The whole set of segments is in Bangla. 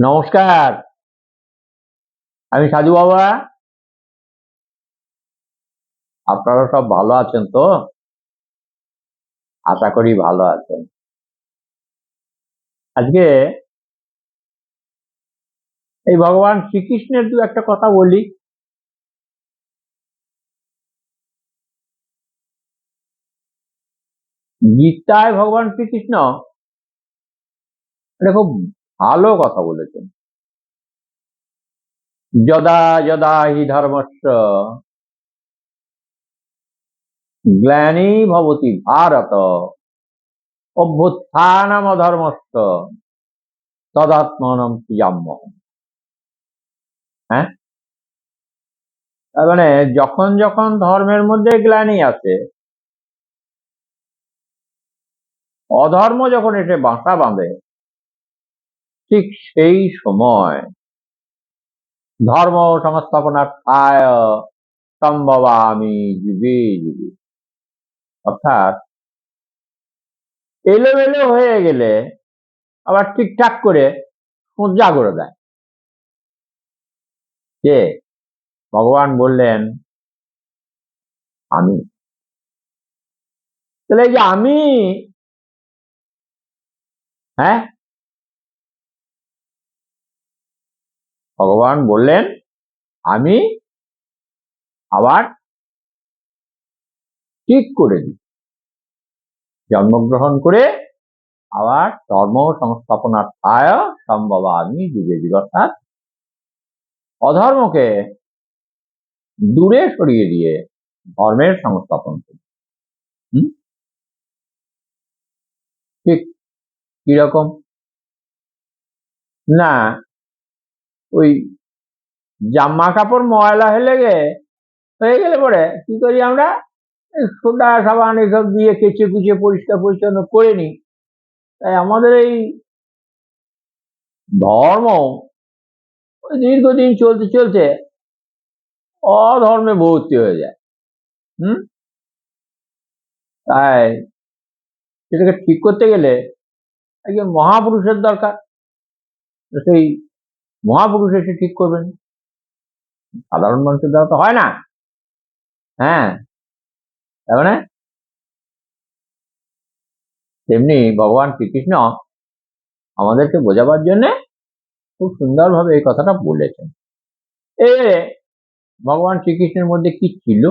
নমস্কার। আমি সাধু বাবা আপনারা সব ভালো আছেন তো? আশা করি ভালো আছেন। আজকে এই ভগবান শ্রীকৃষ্ণের দু একটা কথা বলি। গীতায় ভগবান শ্রীকৃষ্ণ খুব ভালো কথা বলেছেন। যদা যদা হি ধর্মস্য গ্লানি ভবতি ভারত। অভ্যুত্থানম ধর্মস্য তদাত্মনম প্রিয়াম্য হ্যাঁ? তার মানে যখন যখন ধর্মের মধ্যে গ্লানি আছে, অধর্ম যখন এসে বাসা বাঁধে ঠিক সেই সময় ধর্ম সংস্থাপনা আয় সম্ভবামি যুগে যুগে। অর্থাৎ এলোমেলো হয়ে গেলে আবার ঠিকঠাক করে সোজা করে দেয়। যে ভগবান বললেন, আমি। তাহলে এই যে আমি হ্যাঁ? ভগবান বললেন, আমি আবার ঠিক করে দিই। জন্মগ্রহণ করে আবার ধর্ম সংস্থাপনার ছায় সম্ভব আমি যুগে যুগ, অর্থাৎ অধর্মকে দূরে সরিয়ে দিয়ে ধর্মের সংস্থাপন করি। ঠিক কীরকম না ওই জামা কাপড় ময়লা হলে গে, হয়ে গেলে পরে কি করি আমরা? সোডা, সাবান এসব দিয়ে কেচে কুচে পরিষ্কার পরিচ্ছন্ন করে নিই। তাই আমাদের এই ধর্ম ওই দীর্ঘদিন চলতে চলতে অধর্মে ভর্তি হয়ে যায়। হুম? তাই সেটাকে ঠিক করতে গেলে একজন মহাপুরুষের দরকার। সেই মহাপুরুষ এসে ঠিক করবেন। সাধারণ মানুষের দ্বারা তো হয় না। হ্যাঁ। তার মানে তেমনি ভগবান শ্রীকৃষ্ণ আমাদেরকে বোঝাবার জন্য খুব সুন্দরভাবে এই কথাটা বলেছেন। এ ভগবান শ্রীকৃষ্ণের মধ্যে কি ছিল?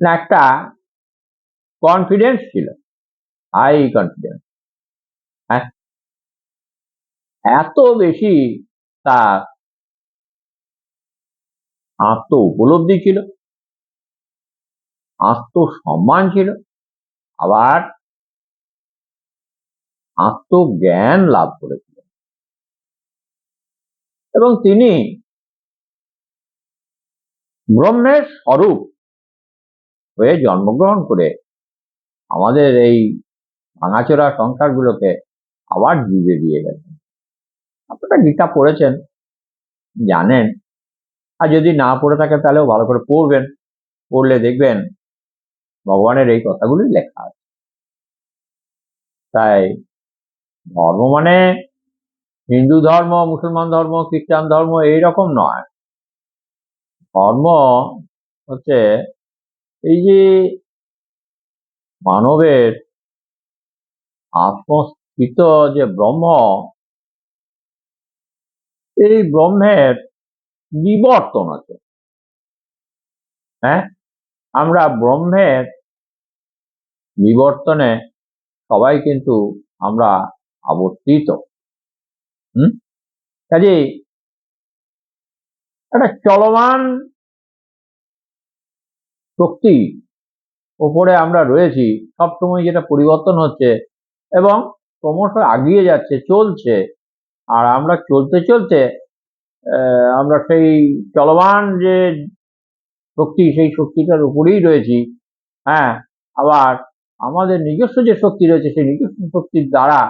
না, একটা কনফিডেন্স ছিল। হাই কনফিডেন্স হ্যাঁ? এত বেশি তার আত্ম উপলব্ধি ছিল, আত্মসম্মান ছিল, আবার আত্মজ্ঞান লাভ করেছিলেন এবং তিনি ব্রহ্মের স্বরূপ হয়ে জন্মগ্রহণ করে আমাদের এই ভাঙাচোরা সংসারগুলোকে আবার যুগে দিয়ে গেছেন। আপনারা গীতা পড়েছেন, জানেন। আর যদি না পড়ে থাকে তাহলেও ভালো করে পড়বেন। পড়লে দেখবেন ভগবানের এই কথাগুলি লেখা আছে। তাই ধর্ম মানে হিন্দু ধর্ম, মুসলমান ধর্ম, খ্রিস্টান ধর্ম এই রকম নয়। ধর্ম হচ্ছে এই যে মানবের আত্মস্থিত যে ব্রহ্ম এই ব্রহ্মের বিবর্তন আছে। হ্যাঁ? আমরা ব্রহ্মের বিবর্তনে সবাই কিন্তু আমরা আবর্তিত। হুম? কাজে একটা চলমান শক্তি ওপরে আমরা রয়েছি, সবসময় যেটা পরিবর্তন হচ্ছে এবং ক্রমশ আগিয়ে যাচ্ছে, চলছে আর আমরা চলতে চলতে আমরা সেই চলমান যে শক্তি, সেই শক্তিটার উপরেই রয়েছি। হ্যাঁ আবার আমাদের নিজস্ব যে শক্তি রয়েছে, সেই নিজস্ব শক্তির দ্বারা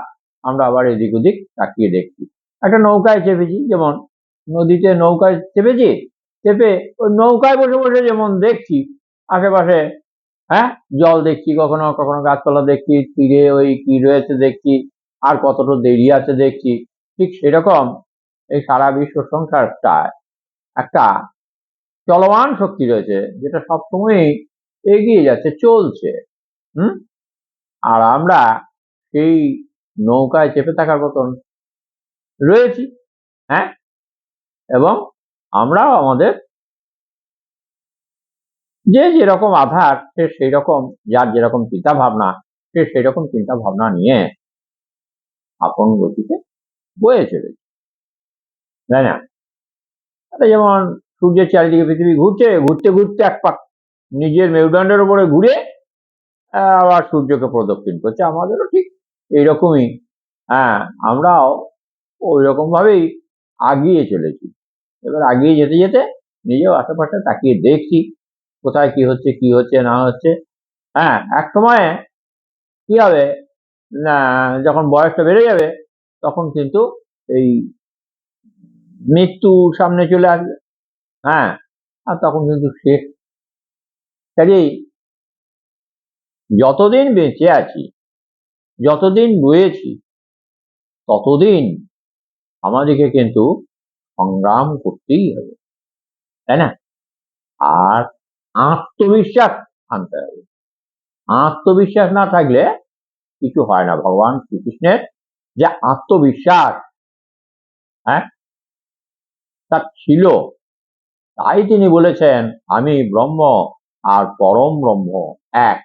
আমরা আবার এদিক ওদিক তাকিয়ে দেখছি। একটা নৌকায় চেপেছি, যেমন নদীতে নৌকায় চেপেছি, চেপে ওই নৌকায় বসে বসে যেমন দেখছি, আশেপাশে হ্যাঁ জল দেখছি কখনো কখনো গাছপালা দেখছি, তীরে ওই কি রয়েছে দেখছি, আর কতটা দেরি আছে দেখছি। ঠিক সেরকম এই সারা বিশ্ব সংসারটা একটা চলমান শক্তি রয়েছে, যেটা সবসময়ই এগিয়ে যাচ্ছে, চলছে, হুম? আর আমরা সেই নৌকায় চেপে থাকার মতন রয়েছি হ্যাঁ? এবং আমরাও আমাদের যে যেরকম আধার, সে সেই রকম যার যেরকম চিন্তা ভাবনা সে সেই রকম চিন্তা ভাবনা নিয়ে আপন গতিতে বয়ে চলেছে তাই না? এটা যেমন সূর্যের চারিদিকে পৃথিবী ঘুরছে, ঘুরতে ঘুরতে এক পাক নিজের মেরুদণ্ডের উপরে ঘুরে আবার সূর্যকে প্রদক্ষিণ করছে। আমাদেরও ঠিক এইরকমই। হ্যাঁ আমরাও ওই রকম ভাবেই আগিয়ে চলেছি। এবার আগিয়ে যেতে যেতে নিজেও আশেপাশে তাকিয়ে দেখছি কোথায় কি হচ্ছে কি হচ্ছে, না হচ্ছে। হ্যাঁ এক সময়ে কি হবে? না, যখন বয়সটা বেড়ে যাবে তখন কিন্তু এই মৃত্যু সামনে চলে আসবে। হ্যাঁ আর তখন কিন্তু শেষ কাজেই যতদিন বেঁচে আছি, যতদিন রয়েছি, ততদিন আমাদেরকে কিন্তু সংগ্রাম করতেই হবে। তাই না? আর আত্মবিশ্বাস আনতে হবে। আত্মবিশ্বাস না থাকলে কিছু হয় না। ভগবান শ্রীকৃষ্ণের যে আত্মবিশ্বাস হ্যাঁ? তার ছিল। তাই তিনি বলেছেন, আমি ব্রহ্ম আর পরম ব্রহ্ম এক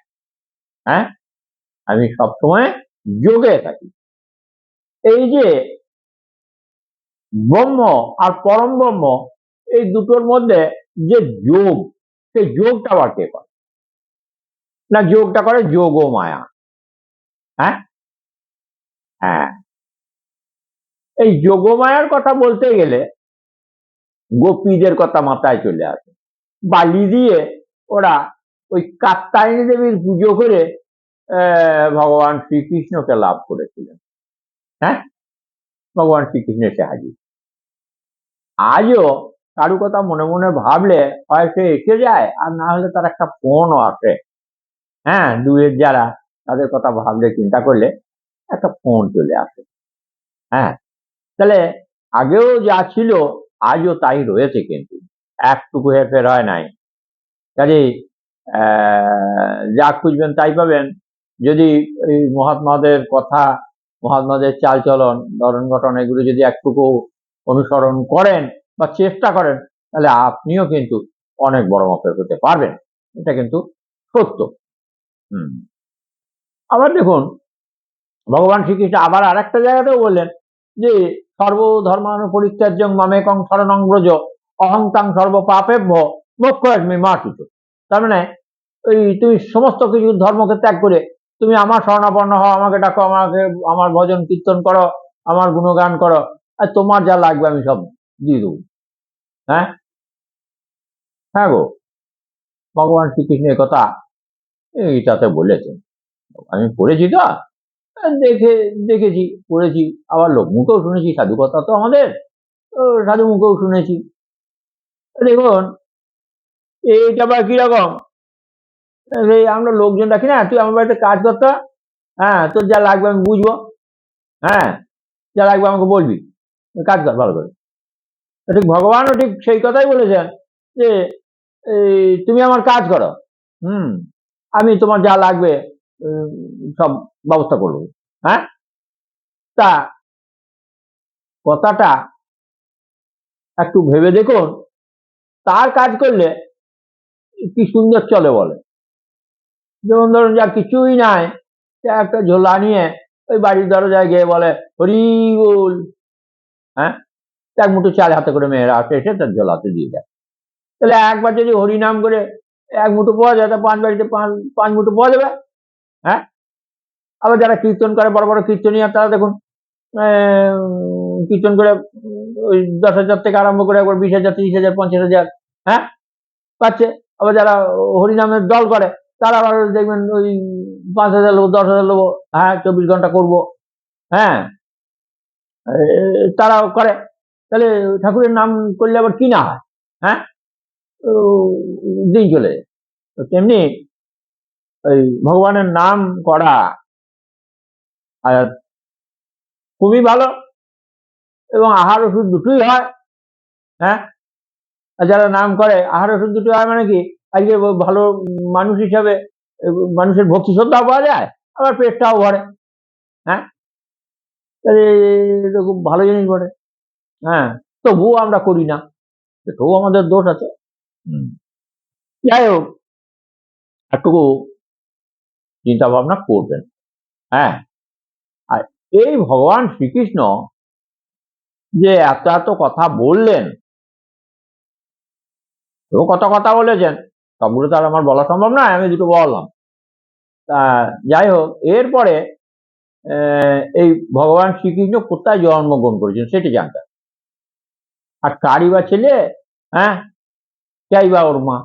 হ্যাঁ? আমি সবসময় যোগে থাকি। এই যে ব্রহ্ম আর পরম ব্রহ্ম, এই দুটোর মধ্যে যে যোগ, সেই যোগটা আবার কে করে? না, যোগটা করে যোগ ও মায়া হ্যাঁ? হ্যাঁ। এই যোগমায়ার কথা বলতে গেলে গোপীদের কথা মাথায় চলে আসে। বালি দিয়ে ওরা ওই কাত্তায়নী দেবীর পুজো করে ভগবান শ্রীকৃষ্ণকে লাভ করেছিলেন। হ্যাঁ? ভগবান শ্রীকৃষ্ণ এসে হাজির। আজও কারু কথা মনে মনে ভাবলে হয় সে এসে যায়, আর না হলে তার একটা ফোনও আসে। হ্যাঁ দূরের যারা তাদের কথা ভাবলে, চিন্তা করলে একটা ফোন চলে আসে। হ্যাঁ তাহলে আগেও যা ছিল আজও তাই রয়েছে কিন্তু। একটুকু হেরফের হয় নাই। আহ, যা খুঁজবেন তাই পাবেন। যদি এই মহাত্মাদের কথা মহাত্মাদের চালচলন ধরন গঠন এগুলো যদি একটুকু অনুসরণ করেন বা চেষ্টা করেন তাহলে আপনিও কিন্তু অনেক বড় মাপের হতে পারবেন। এটা কিন্তু সত্য। হুম। আবার দেখুন ভগবান শ্রীকৃষ্ণ আবার আর একটা জায়গাতেও বললেন যে সর্বধর্মান পরিত্যাজ্যং মামেকং শরণং ব্রজ, অহংতাং সর্ব পাপেভ্য মোক্ষমি মার্চিত তার মানে ওই তুমি সমস্ত কিছু ধর্মকে ত্যাগ করে তুমি আমার শরণাপন্ন হও, আমাকে ডাকো, আমাকে, আমার ভজন কীর্তন করো, আমার গুণগান করো, আর তোমার যা লাগবে আমি সব দিয়ে দেবো। হ্যাঁ? হ্যাঁ গো। ভগবান শ্রীকৃষ্ণ এ কথা এইটাতে বলেছেন। আমি পড়েছি তো। দেখে, দেখেছি, পড়েছি। আবার লোক মুখেও শুনেছি সাধু কথা তো আমাদের। সাধু মুখেও শুনেছি। দেখুন, এইটা আবার কীরকম? আমরা লোকজন রাখি না। তুই আমার বাড়িতে কাজ করতে? হ্যাঁ তোর যা লাগবে আমি বুঝব। হ্যাঁ যা লাগবে আমাকে বলবি। কাজ কর, ভালো করে। ঠিক ভগবানও ঠিক সেই কথাই বলেছেন যে তুমি আমার কাজ করো। হুম, আমি তোমার যা লাগবে সব ব্যবস্থা করব। হ্যাঁ? তা কথাটা একটু ভেবে দেখুন, তার কাজ করলে কি সুন্দর চলে বলে। যেমন ধরুন যা কিছুই নাই একটা ঝোলা নিয়ে ওই বাড়ির দরজায় গিয়ে বলে, হরি বল। হ্যাঁ? এক মুঠো চাল হাতে করে মেয়েরা আসে, এসে তার ঝোলাতে দিয়ে দেয় তাহলে একবার যদি হরি নাম করে এক মুঠো পাওয়া যায়, তা পাঁচ বাড়িতে পাঁচ পাঁচ মুঠো পাওয়া যাবে। হ্যাঁ? আবার যারা কীর্তন করে, বড় বড় কীর্তনীয়, তারা দেখুন কীর্তন করে ওই দশ হাজার থেকে আরম্ভ করে একবার বিশ হাজার, তিরিশ হাজার, পঞ্চাশ হাজার হ্যাঁ? পাচ্ছে। আবার যারা হরিনামের দল করে, তারা আবার দেখবেন ওই পাঁচ হাজার লোক, দশ হাজার লোক হ্যাঁ চব্বিশ ঘণ্টা করব হ্যাঁ? তারাও করে। তাহলে ঠাকুরের নাম করলে আবার কি না হয় হ্যাঁ? দিন চলে তেমনি ওই ভগবানের নাম করা। আর খুবই ভালো। এবং আহার ওষুধ দুটোই হয় হ্যাঁ? আর যারা নাম করে, আহার ওষুধ দুটো হয় মানে কি? আজকে ভালো মানুষ হিসাবে মানুষের ভক্তি শ্রদ্ধা পাওয়া যায়, আবার পেটটাও ভরে হ্যাঁ? এটা খুব ভালো জিনিস বটে হ্যাঁ? তবুও আমরা করি না এটাও আমাদের দোষ আছে। যাই হোক, একটুকু চিন্তা ভাবনা করবেন। হ্যাঁ? আর এই ভগবান শ্রীকৃষ্ণ যে এত এত কথা বললেন তো কত কথা বলেছেন সবগুলো তো আর আমার বলা সম্ভব নয়, আমি দুটো বললাম। তা যাই হোক, এরপরে এই ভগবান শ্রীকৃষ্ণ কোথায় জন্মগ্রহণ করেছেন সেটি জানতে আর কারই বা ছেলে? হ্যাঁ? চাই বা ওর মা?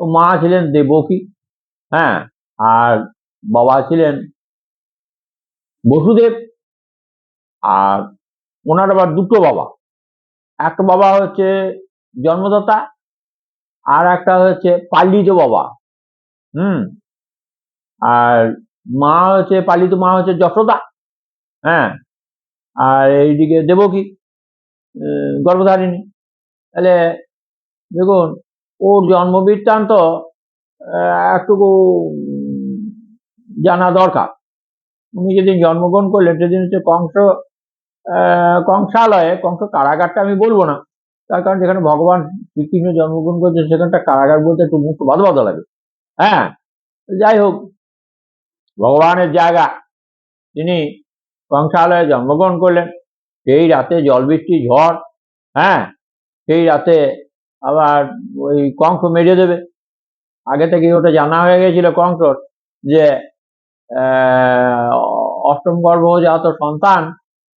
ও মা ছিলেন দেবকী। হ্যাঁ? আর বাবা ছিলেন বসুদেব আর ওনার আবার দুটো বাবা। একটা বাবা হচ্ছে জন্মদাতা আর একটা হচ্ছে পালিত বাবা। হুম? আর মা হচ্ছে, পালিত মা হচ্ছে যশোদা। হ্যাঁ? আর এইদিকে দেবকী গর্ভধারিণী। তাহলে দেখুন, ওর জন্ম বৃত্তান্ত একটুকু জানা দরকার। উনি যেদিন জন্মগ্রহণ করলেন, সেদিন হচ্ছে কংস কংসালয়ে, কংস কারাগারটা আমি বলব না। তার কারণ যেখানে ভগবান শ্রীকৃষ্ণ জন্মগ্রহণ করছে সেখানটা কারাগার বলতে একটু মুখ বাদ বাদ লাগে। হ্যাঁ যাই হোক, ভগবানের জায়গা। তিনি কংসালয়ে জন্মগ্রহণ করলেন। সেই রাতে জল বৃষ্টি, ঝড় হ্যাঁ সেই রাতে আবার ওই কংস মেরে দেবে। আগে থেকে ওটা জানা হয়ে গেছিল কংসর যে অষ্টম গর্ভজাত সন্তান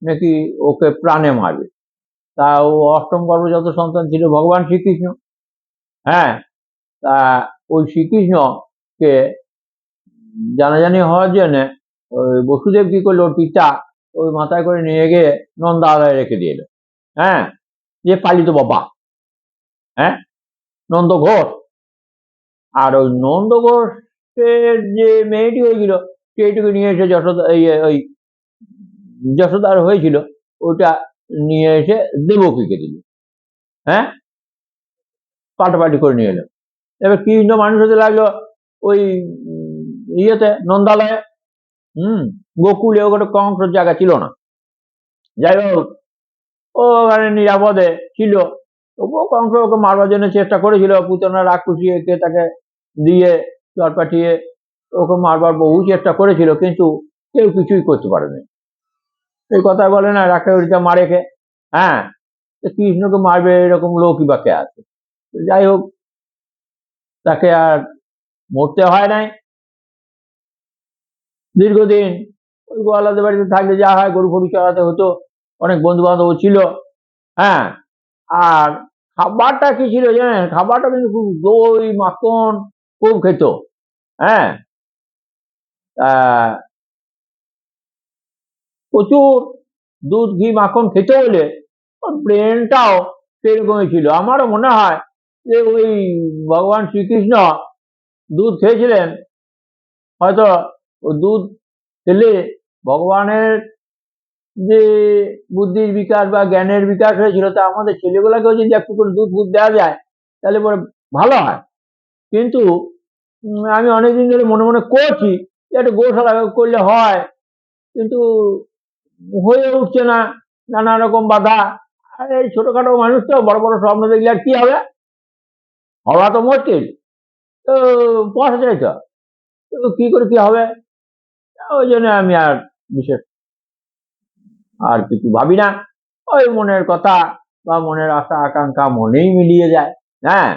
নাকি ওকে প্রাণে মারবে? তা ও অষ্টম গর্ভজাত সন্তান ছিল ভগবান শ্রীকৃষ্ণ। হ্যাঁ তা ওই শ্রীকৃষ্ণকে জানাজানি হওয়ার জন্য ওই বসুদেব কি করল? ওর পিতা ওই মাথায় করে নিয়ে গিয়ে নন্দালয়ে রেখে দিয়ে হ্যাঁ যে পালিত বাবা। হ্যাঁ নন্দ ঘোষ। আর ওই নন্দ ঘোষের যে মেয়েটি হয়েছিল সেইটুকু নিয়ে এসে যশোদা ওই যশোদার হয়েছিল, ওটা নিয়ে এসে দেবকীকে দিল। হ্যাঁ? পাল্টাপাল্টি করে নিয়ে এলো। এবার কৃষ্ণ মানুষ হতে লাগল? ওই ইয়েতে, নন্দালয়ে? হুম, গোকুলে ওখানে কংসর জায়গা ছিল না। যাই হোক, ও ওখানে নিরাপদে ছিল। তবুও কংস ওকে মারবার জন্য চেষ্টা করেছিল। পুতনা কে তাকে দিয়ে চর পাঠিয়ে ওকে মারবার বহু চেষ্টা করেছিল, কিন্তু কেউ কিছুই করতে পারেনি। এই কথা বলে না রাখে ওইটা মারে কে হ্যাঁ কৃষ্ণকে মারবে এরকম লোকই বা কে আছে? যাই হোক, তাকে আর মরতে হয় নাই। দীর্ঘদিন ওই গোয়ালাদের বাড়িতে থাকলে যা হয়, গরু ফরু চড়াতে হতো, অনেক বন্ধু বান্ধব ছিল। হ্যাঁ আর খাবারটা কি ছিল জানেন? খাবারটা কিন্তু খুব দই, মাখন, খুব খেত। হ্যাঁ প্রচুর দুধ, ঘি, মাখন খেতে হলে ব্রেনটাও সেরকমই ছিল। আমারও মনে হয় যে ওই ভগবান শ্রীকৃষ্ণ দুধ খেয়েছিলেন, হয়তো দুধ খেলে ভগবানের যে বুদ্ধির বিকাশ বা জ্ঞানের বিকাশ হয়েছিল, তা আমাদের ছেলেগুলোকেও যদি একটু করে দুধ ফুধ দেওয়া যায়, তাহলে পরে ভালো হয়। কিন্তু আমি অনেকদিন ধরে মনে মনে করছি একটা গোশালা করলে হয়, কিন্তু হয়ে উঠছে না, নানা রকম বাধা। আর এই ছোটখাটো মানুষ তো বড় বড় স্বপ্ন দেখলে আর কি হবে? হওয়া তো মুশকিল। তো চাই তো তো কি করে কি হবে? ওই জন্য আমি আর বিশেষ আর কিছু ভাবি না। ওই মনের কথা বা মনের আশা, আকাঙ্ক্ষা মনেই মিলিয়ে যায়। হ্যাঁ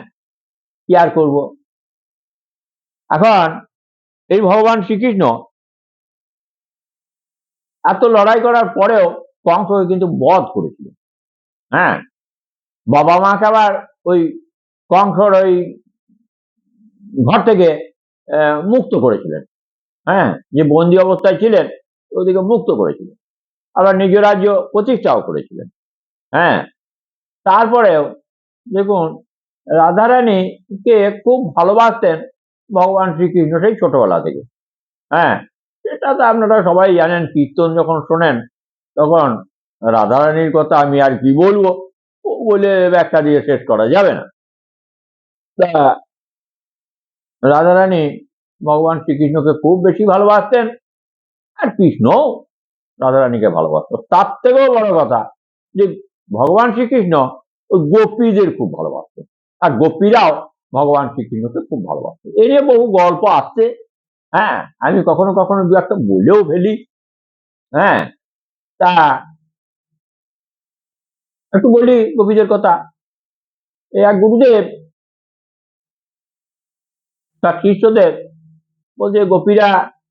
কি আর করব? এখন এই ভগবান শ্রীকৃষ্ণ এত লড়াই করার পরেও কংসকে কিন্তু বধ করেছিল। হ্যাঁ? বাবা মাকে আবার ওই কংসর ওই ঘর থেকে মুক্ত করেছিলেন। হ্যাঁ? যে বন্দি অবস্থায় ছিলেন, ওদিকে মুক্ত করেছিলেন। আবার নিজ রাজ্য প্রতিষ্ঠাও করেছিলেন। হ্যাঁ? তারপরেও দেখুন, রাধারানীকে খুব ভালোবাসতেন ভগবান শ্রীকৃষ্ণ সেই ছোটবেলা থেকে। হ্যাঁ সেটা তো আপনারা সবাই জানেন, কীর্তন যখন শোনেন, তখন রাধারানীর কথা আমি আর কি বলব? ও বলে ব্যাখ্যা দিয়ে শেষ করা যাবে না। তা রাধারানী ভগবান শ্রীকৃষ্ণকে খুব বেশি ভালোবাসতেন, আর কৃষ্ণ রাধারানীকে ভালোবাসতো। তার থেকেও বড় কথা যে ভগবান শ্রীকৃষ্ণ গোপীদের খুব ভালোবাসতেন। আর গোপীরাও ভগবান শ্রীকৃষ্ণকে খুব ভালোবাসতো এই নিয়ে বহু গল্প আসছে হ্যাঁ আমি কখনো কখনো দু একটা বলেও ফেলি হ্যাঁ তা একটু বলি গোপীদের কথা। এক গুরুদেব তার শিষ্যদের বলছে, গোপীরা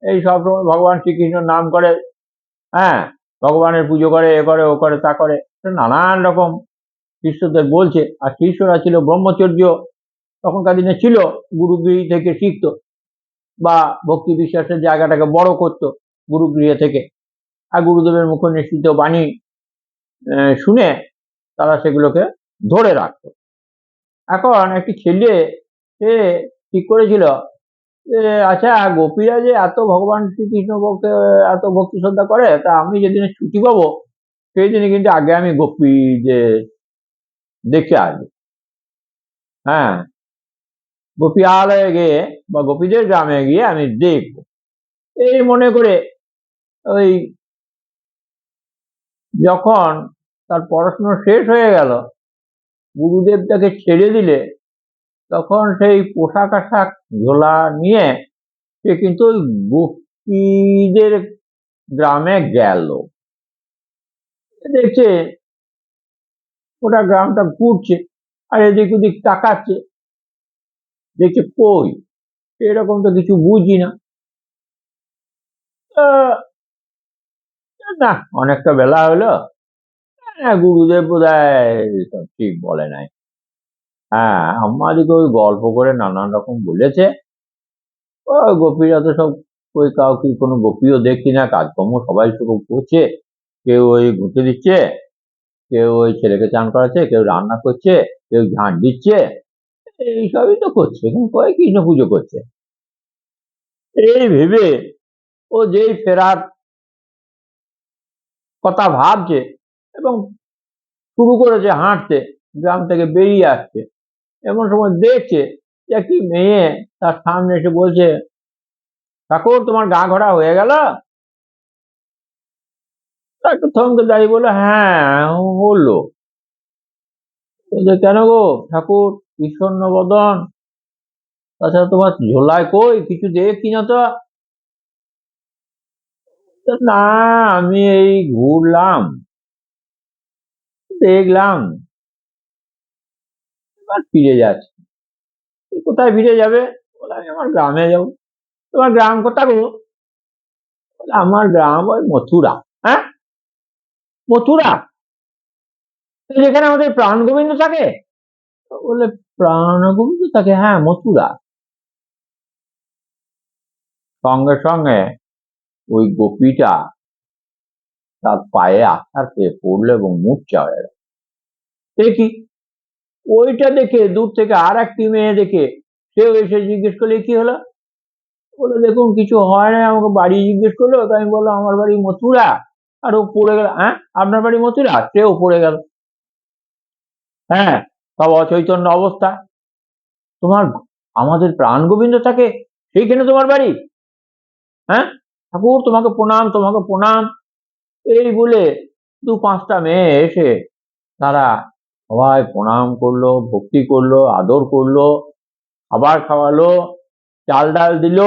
এই সব সময় ভগবান শ্রীকৃষ্ণের নাম করে হ্যাঁ ভগবানের পুজো করে, এ করে, ও করে, তা করে। নানান রকম শিষ্যদের বলছে, আর শিষ্যরা ছিল ব্রহ্মচর্য তখনকার দিনে ছিল, গুরুগৃহ থেকে শিখতো বা ভক্তি বিশ্বাসের জায়গাটাকে বড় করতো গুরুগৃহ থেকে। আর গুরুদেবের মুখ নিশ্চিত বাণী শুনে তারা সেগুলোকে ধরে রাখতো। এখন একটি ছেলে, সে ঠিক করেছিল আচ্ছা গোপীরা যে এত ভগবান শ্রীকৃষ্ণ ভক্ত, এত ভক্তি শ্রদ্ধা করে, তা আমি যেদিনে ছুটি পাবো সেই দিনে কিন্তু আগে আমি গোপী যে দেখে আসব। হ্যাঁ গোপী আলয়ে গিয়ে বা গোপীদের গ্রামে গিয়ে আমি দেখব। এই মনে করে ওই যখন তার পড়াশোনা শেষ হয়ে গেল, গুরুদেব তাকে ছেড়ে দিলে, তখন সেই পোশাক আশাক ঝোলা নিয়ে সে কিন্তু ওই গোপীদের গ্রামে গেল। দেখছে ওটা গ্রামটা ঘুরছে আর এদিক ওদিক তাকাচ্ছে। দেখছে, কই? এরকম তো কিছু বুঝি না। না, অনেকটা বেলা হলো। হ্যাঁ গুরুদেব বোধ ঠিক বলে নাই। হ্যাঁ আমাদেরকে ওই গল্প করে নানান রকম বলেছে। ও গোপীরা তো সব, ওই কাউকে কোনো গোপীও দেখি না, কাজকর্ম সবাই শুধু করছে। কেউ ওই ঘুঁটে দিচ্ছে, কেউ ওই ছেলেকে চান করাচ্ছে, কেউ রান্না করছে, কেউ ঝাঁট দিচ্ছে। এইসবই তো করছে কিন্তু কয় কৃষ্ণ পুজো করছে? এই ভেবে ও যেই ফেরার কথা ভাবছে এবং শুরু করেছে হাঁটতে, গ্রাম থেকে বেরিয়ে আসছে, এমন সময় দেখছে যে কি মেয়ে তার সামনে এসে বলছে, ঠাকুর, তোমার গা ঘোরা হয়ে গেল? একটু থমকে দাঁড়িয়ে বলল হ্যাঁ হলো কেন গো ঠাকুর বিষণ্ণ বদন তাছাড়া তোমার ঝোলায় কই? কিছু দেখি না তো? না, আমি এই ঘুরলাম। দেখলাম। ফিরে যাচ্ছে। কোথায় ফিরে যাবে? আমি আমার গ্রামে যাব। তোমার গ্রাম কোথা গো? আমার গ্রাম ওই মথুরা। হ্যাঁ? মথুরা। যেখানে আমাদের প্রাণ গোবিন্দ থাকে। বলে থাকে হ্যাঁ মথুরা। সঙ্গে সঙ্গে ওই গোপীটা তার পায়ে আছাড় খেয়ে পড়ল এবং মূর্ছা হয়ে গেল দেখি ওইটা দেখে, দূর থেকে আর একটি মেয়ে দেখে সেও এসে জিজ্ঞেস করলে কি হলো? বলে, দেখুন, কিছু হয় না, আমাকে বাড়ি জিজ্ঞেস করল, তাই আমি বললাম, আমার বাড়ি মথুরা। আর ও পড়ে গেল হ্যাঁ আপনার বাড়ি মথুরা? সেও পড়ে গেল। হ্যাঁ সব অচৈতন্য অবস্থা। তোমার, আমাদের প্রাণ গোবিন্দ থাকে, সেইখানে তোমার বাড়ি। হ্যাঁ? ঠাকুর, তোমাকে প্রণাম তোমাকে প্রণাম। এই বলে দু পাঁচটা মেয়ে এসে তারা সবাই প্রণাম করল, ভক্তি করল, আদর করল, খাবার খাওয়ালো, চাল ডাল দিল,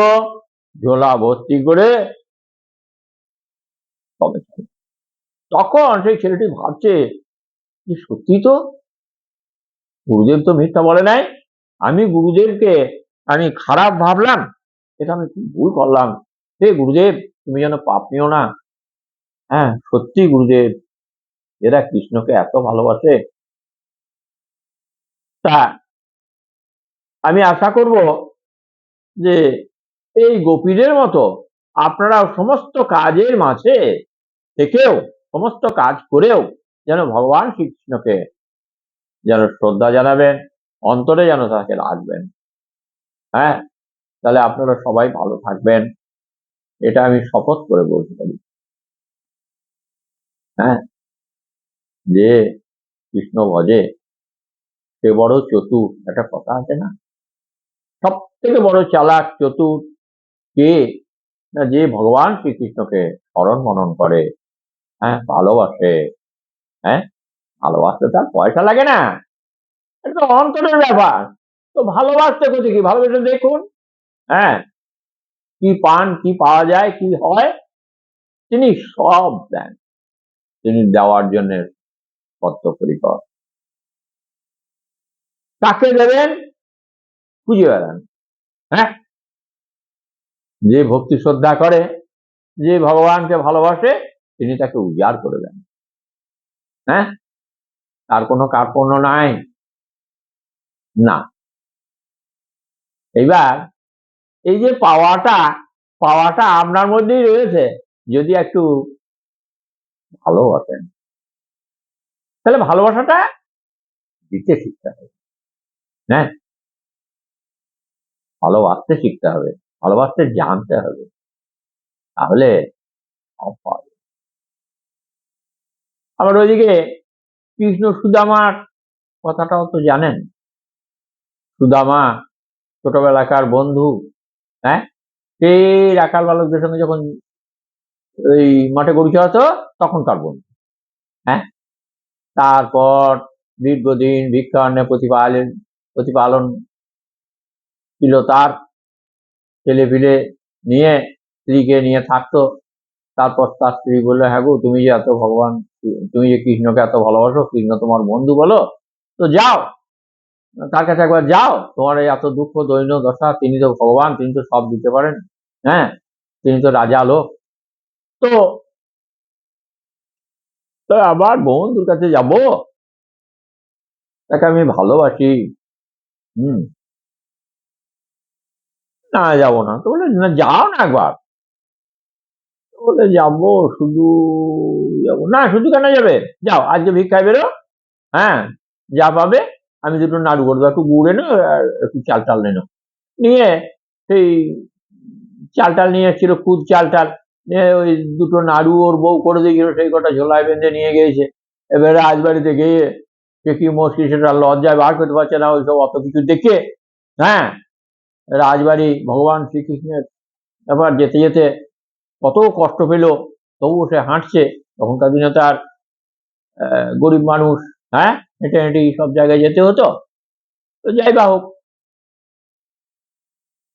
ঝোলা ভর্তি করে তখন সেই ছেলেটি ভাবছে যে সত্যি তো? গুরুদেব তো মিথ্যা বলে নাই। আমি গুরুদেবকে আমি খারাপ ভাবলাম। এটা আমি ভুল করলাম। হে গুরুদেব, তুমি যেন পাপ নিও না। হ্যাঁ সত্যি গুরুদেব এরা কৃষ্ণকে এত ভালোবাসে। তা আমি আশা করব যে এই গোপীদের মতো আপনারা সমস্ত কাজের মাঝে থেকেও, সমস্ত কাজ করেও যেন ভগবান শ্রীকৃষ্ণকে যেন শ্রদ্ধা জানাবেন, অন্তরে যেন তাকে রাখবেন। হ্যাঁ? তাহলে আপনারা সবাই ভালো থাকবেন। এটা আমি শপথ করে বলতে পারি। হ্যাঁ? যে কৃষ্ণ ভজে, সে বড় চতুর, একটা কথা আছে না? সব থেকে বড় চালাক, চতুর, কে? না, যে ভগবান শ্রীকৃষ্ণকে স্মরণ মনন করে হ্যাঁ ভালোবাসে হ্যাঁ? ভালোবাসতে তার পয়সা লাগে না। এটা অন্তরের ব্যাপার। তো ভালোবাসতে কোথায় কি? ভালোবেসে দেখুন। হ্যাঁ? কি পান, কি পাওয়া যায়, কি হয়, তিনি সব দেন। তিনি দেওয়ার জন্য পত্রপরিকর কাকে দেবেন? খুঁজে বেড়ান। হ্যাঁ? যে ভক্তি শ্রদ্ধা করে, যে ভগবানকে ভালোবাসে, তিনি তাকে উজাড় করে দেন। হ্যাঁ? তার কোনো কার্পণ্য নাই। না। এইবার এই যে পাওয়াটা পাওয়াটা আপনার মধ্যেই রয়েছে, যদি একটু ভালোবাসেন। তাহলে ভালোবাসাটা দিতে শিখতে হবে। হ্যাঁ? ভালোবাসতে শিখতে হবে, ভালোবাসতে জানতে হবে। তাহলে। আবার ওইদিকে কৃষ্ণ সুদামার কথাটাও তো জানেন। সুদামা ছোটবেলাকার বন্ধু হ্যাঁ? সেই রাখাল বালকদের সঙ্গে যখন ওই মাঠে গরু চড়াতো তখনকার বন্ধু হ্যাঁ? তারপর দীর্ঘদিন ভিক্ষারণ্যে প্রতিপালন প্রতিপালন ছিল তার। ছেলে ফিলে নিয়ে, স্ত্রীকে নিয়ে থাকতো। তারপর তার স্ত্রী বলল হ্যাঁ গো, তুমি যে এত ভগবান, তুমি যে কৃষ্ণকে এত ভালোবাসো, কৃষ্ণ তোমার বন্ধু বলো, তো যাও। তার কাছে একবার যাও, তোমার এই এত দুঃখ, দৈন্য, দশা, তিনি তো ভগবান, তিনি তো সব দিতে পারেন হ্যাঁ? তিনি তো রাজা লোক। তো আবার বন্ধুর কাছে যাব। তাকে আমি ভালোবাসি। হুম। না, যাব না। তো বলে, না, যাও না একবার। বলে যাব, শুধু যাব। না, শুধু কেন যাবে? যাও, আজকে ভিক্ষায় বেরো হ্যাঁ যা পাবে, আমি দুটো নাড়ু করব, একটু গুড় এনো, আর একটু চাল টাল এনো নিয়ে সেই চাল টাল নিয়ে এসেছিল, খুদ চাল টাল, নিয়ে ওই দুটো নাড়ু ওর বউ করে দিয়েছিল, সেই কটা ঝোলায় বেঁধে নিয়ে গিয়েছে। এবারে রাজবাড়িতে গিয়ে সে কি মুশকিল, সেটা লজ্জায় বার করতে পারছে না, ওইসব অত কিছু দেখে হ্যাঁ রাজবাড়ি ভগবান শ্রীকৃষ্ণের ব্যাপার যেতে যেতে কত কষ্ট পেল, তবুও সে হাঁটছে। তখনকার দিনে তার গরিব মানুষ হ্যাঁ? হেঁটে হেঁটে সব জায়গায় যেতে হতো। তো যাই বা হোক,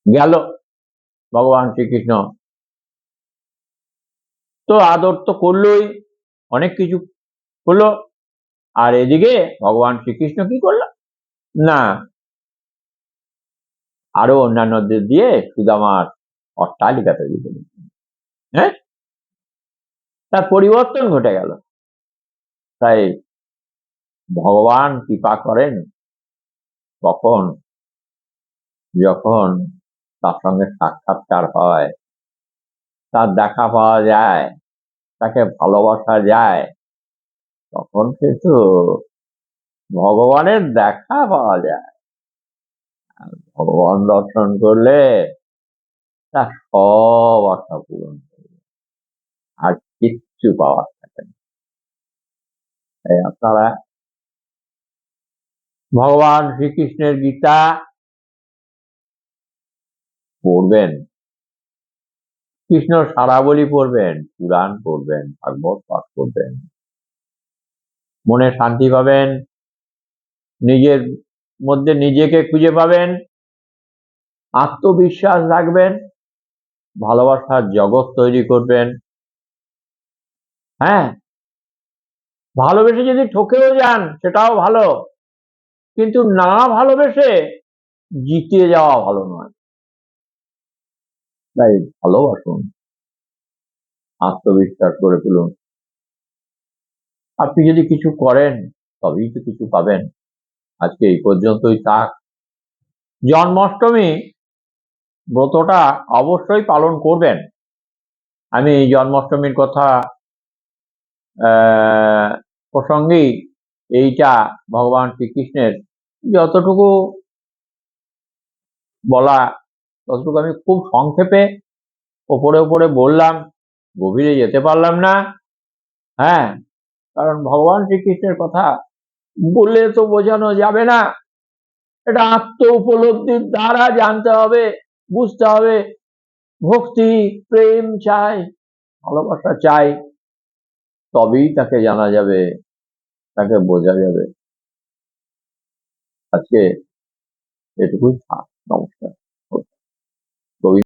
গেল ভগবান শ্রীকৃষ্ণ। তো আদর তো করলোই, অনেক কিছু হলো। আর এদিকে ভগবান শ্রীকৃষ্ণ কি করল? না, আরও অন্যান্যদের দিয়ে সুদামার অট্টালিকা তৈরি হ্যাঁ? তার পরিবর্তন ঘটে গেল। তাই ভগবান কৃপা করেন কখন যখন তার সঙ্গে সাক্ষাৎকার হয়, তার দেখা পাওয়া যায়, তাকে ভালোবাসা যায়, তখন কিন্তু ভগবানের দেখা পাওয়া যায়। ভগবান দর্শন করলে তার সব আশা পূরণ পাওয়ার থাকে। না তাই আপনারা ভগবান শ্রীকৃষ্ণের গীতা পড়বেন, কৃষ্ণ সারাবলি পড়বেন, পুরাণ পড়বেন, ভাগবত পাঠ করবেন। মনে শান্তি পাবেন, নিজের মধ্যে নিজেকে খুঁজে পাবেন, আত্মবিশ্বাস রাখবেন, ভালোবাসার জগৎ তৈরি করবেন হ্যাঁ। ভালোবেসে যদি ঠকেও যান, সেটাও ভালো। কিন্তু না ভালোবেসে জিতে যাওয়া ভালো নয়। তাই ভালোবাসুন। আত্মবিশ্বাস গড়ে তুলুন। আপনি যদি কিছু করেন, তবেই তো কিছু পাবেন। আজকে এই পর্যন্তই থাক। জন্মাষ্টমী ব্রতটা অবশ্যই পালন করবেন। আমি এই জন্মাষ্টমীর কথা প্রসঙ্গেই এইটা ভগবান শ্রীকৃষ্ণের যতটুকু বলা, ততটুকু আমি খুব সংক্ষেপে ওপরে ওপরে বললাম, গভীরে যেতে পারলাম না। হ্যাঁ কারণ ভগবান শ্রীকৃষ্ণের কথা বললে তো বোঝানো যাবে না। এটা আত্ম উপলব্ধির দ্বারা জানতে হবে, বুঝতে হবে। ভক্তি, প্রেম চাই, ভালোবাসা চাই। তবেই তাকে জানা যাবে তাকে বোঝা যাবে। আজকে এটুকুই থাক নমস্কার।